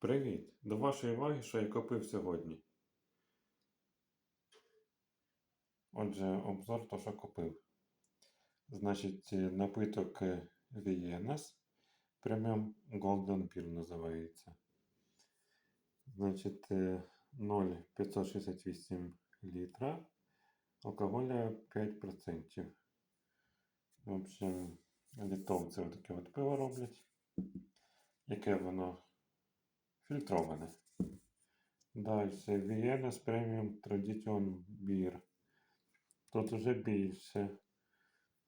Привіт! До вашої уваги, що я купив сьогодні. Отже, обзор то, що купив. Значить, е, напиток е, Vienas Premium Golden Beer називається. Значить, е, 0,568 літра. Алкоголя 5%. В общем, літовці отаке от пиво роблять. Яке воно фільтроване. Далі Vienas Premium Tradition Beer. Тут вже більше.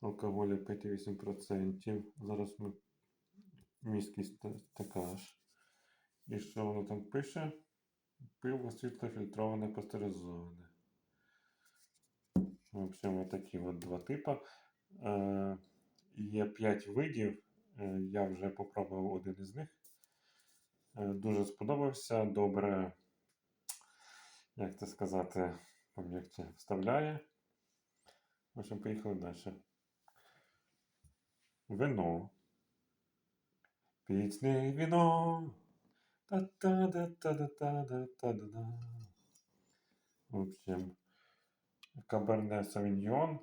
Алкоголю 5,8%. Зараз ми міськість така ж. І що воно там пише? Пиво світлофільтроване пастеризоване. В общем, такі от два типа. Е, є 5 видів. Е, я вже попробував один із них. Е, Дуже сподобався. Добре, як це сказати, пом'якче вставляє. В общем, поїхали далі. Вино. Пічне віно. Та-та-да-та-да-та-да-та-да-да. В общем, Каберне Савіньйон.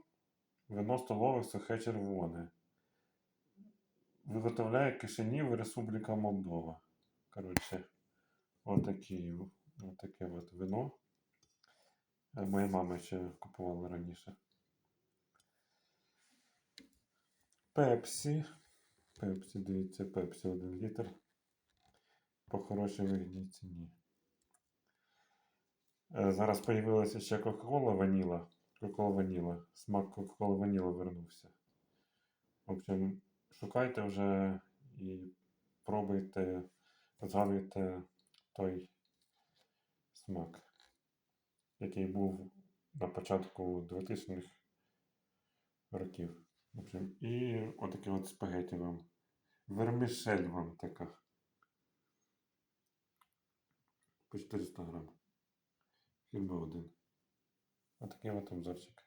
Вино столове сухе червоне. Виготовляє Кишинів Республіка Молдова. Коротше, отакі, отаке от вино. Е, Моя мама ще купувала раніше. Пепсі. Пепсі, дивіться, Пепсі 1 літр. По хорошій вигідній ціні. Е, Зараз появилася ще Кока-Кола Ваніла. Кока-Кола Ваніла. Смак Кока-Кола Ваніла вернувся. В общем, шукайте вже і пробуйте, згадуйте той смак, який був на початку 2000-х років. І отаке от спагеті вам. Вермішель вам така. По 400 грам. Фірма один. Отакий от обзорчик.